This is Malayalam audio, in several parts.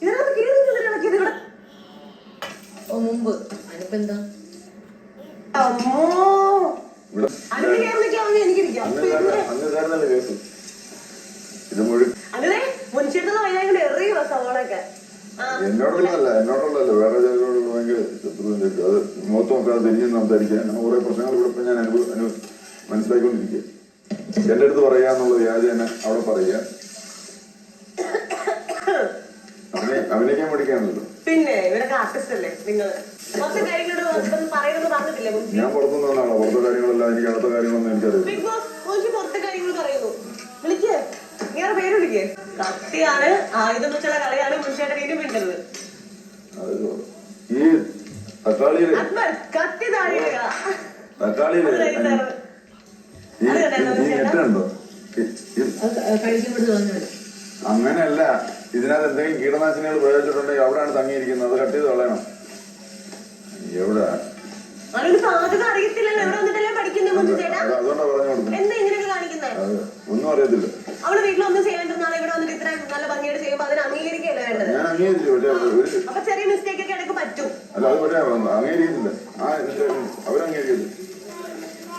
ഇതിനകത്ത് കീറി ഇളക്കിയത് ഇവിടെ? ഓ മുമ്പ്. അനുപ്പ് എന്താ? അമ്മോ. അനു കേരളിക്കാവുന്ന എനിക്കിരിക്കാം. ഇത് മുഴുവൻ അങ്ങനെ മുൻചേട്ടുള്ള വയനാട് എറിയുക സവാളൊക്കെ എന്നോടുള്ളതല്ല എന്നോടുള്ളതല്ല. വേറെ ചിലരോടുള്ള ഭയങ്കര ശത്രുതം ചോദിച്ചു അത് മുഖത്ത് നോക്കാതെ തിരിഞ്ഞ് സംസാരിക്കാൻ. കുറെ പ്രശ്നങ്ങൾ ഇവിടെ ഞാൻ അനുഭവ മനസ്സിലാക്കിക്കൊണ്ടിരിക്കുക എന്റെ അടുത്ത് പറയുക എന്നുള്ളത് യാതെ തന്നെ അവിടെ പറയുക. അഭിനയിക്കാൻ പഠിക്കാണല്ലോ പിന്നെ ഇവരൊക്കെ ആർട്ടിസ്റ്റ് അല്ലേ? നിങ്ങൾ കുറച്ച് കാര്യങ്ങളോട് പറയുന്നത് പറഞ്ഞിട്ടില്ലേ. മുൻപ്? ഞാൻ പുറത്തെ കാര്യങ്ങളെല്ലാം എനിക്ക് അടുത്ത കാര്യങ്ങളൊന്നും എനിക്കറിയില്ല. ബിഗ് ബോസ് മുൻപ് പുറത്തെ കാര്യങ്ങൾ പറയുന്നു. വിളിക്കേ. പേര് വിളിക്കേ. കത്തിയാണ് ആയുധം വെച്ചുള്ള കളിയാണ് മുൻഷേട്ടൻ ഇനി മിണ്ടരുത് അത് ഈ തക്കാളിയിൽ അക്ബർ കത്തി താഴെയിടുക തക്കാളിയിൽ അത് കഴിഞ്ഞാണ്. ഈ അത് കണ്ടായിരുന്നോ ഈ ചേട്ടാ? ഞെട്ടുണ്ടോ? ഈ- ഈ കഴിക്കുമ്പോഴത് വന്നത് അങ്ങനെയല്ല. ഇതിനകത്ത് എന്തെങ്കിലും കീടനാശിനികൾ പ്രയോഗിച്ചിട്ടുണ്ടെങ്കിൽ അവിടെയാണ് തങ്ങിയിരിക്കുന്നത്. അത് കട്ട് ചെയ്ത് കളയണം. എവിടെ? അതുകൊണ്ടാ പറഞ്ഞു കൊടുക്കുന്നത് ഒന്നും അറിയത്തില്ല. അവൾ വീട്ടിലൊന്നും ചെയ്യാണ്ടിരുന്നാളെ ഇവിടെ വന്നിട്ട് ഇത്ര നല്ല ഭംഗിയായിട്ട് ചെയ്യുമ്പോ അതിന് അംഗീകരിക്കല്ലേ വേണ്ടത്? ഞാൻ അംഗീകരിച്ചു പക്ഷെ ഒരു അപ്പൊ ചെറിയ മിസ്റ്റേക്ക് ഒക്കെ ഇടയ്ക്ക് പറ്റും. അല്ല അത് പക്ഷേ അംഗീകരിക്കുന്നില്ല. ആ എന്നിട്ട് അവരംഗീകരിക്കില്ല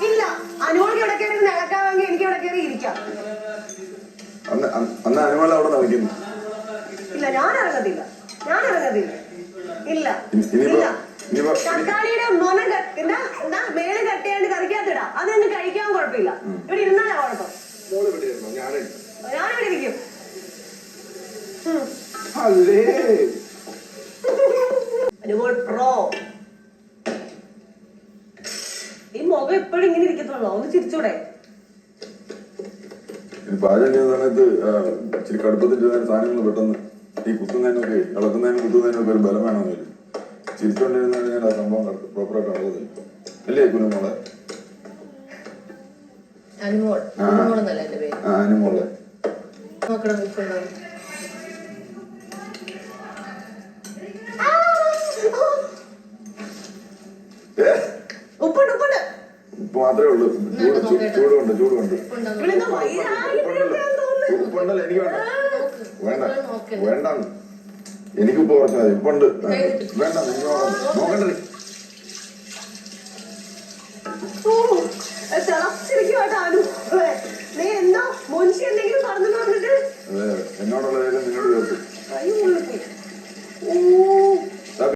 ഇല്ല അനുമോൾക്ക് ഇവിടെ കയറി നിലക്കാമെങ്കിൽ എനിക്ക് ഇവിടെ കയറി ഇരിക്കാം. അന്ന് അന്ന് അനുമോൾ അവിടെ നിൽക്കുന്നു. ഇല്ല ഞാൻ ഇറങ്ങത്തില്ല ഞാൻ ഇറങ്ങത്തില്ല ഇല്ല. ഇല്ല തക്കാളിയുടെ മൊന എന്താ എന്താ മേലെ കട്ടിയാണ്ട് അത് എനിക്ക് കഴിക്കാൻ കുഴപ്പമില്ല. ഇവിടെ ഇരുന്നാലാ കുഴപ്പം. ഞാനിവിടെ ഇരിക്കും. പ്രോ. ഈ മുഖം എപ്പോഴും ഇങ്ങനെ ഇരിക്കത്തുള്ളൂ. ഒന്ന് ചിരിച്ചൂടെ. പാചകം ചെയ്യുന്ന സമയത്ത് ഇച്ചിരി കടുപ്പത്തിൽ സാധനങ്ങൾ പെട്ടെന്ന്. ഈ കുത്തുന്നതിനൊക്കെ ഇളക്കുന്നതിനും കുത്തുന്നതിനൊക്കെ ഒരു ബലം വേണമെന്ന് വരും. ചിരിച്ചോണ്ടിരുന്ന ഞാൻ ആ സംഭവം പ്രോപ്പറായിട്ട് നടക്കത്തില്ല. അല്ലേ കുരുമോളെ? ആ. അനുമോളെ. ഉപ്പ് മാത്രമേ ഉള്ളൂ. ചൂടുണ്ട് ചൂടുണ്ട്. ഉപ്പുണ്ടല്ലോ. എനിക്ക് വേണ്ട. വേണ്ട. വേണ്ട എനിക്കിപ്പോ കുറച്ച് മതി ഇപ്പൊ ഉണ്ട് വേണ്ട നിങ്ങൾ നോക്കണ്ടേ?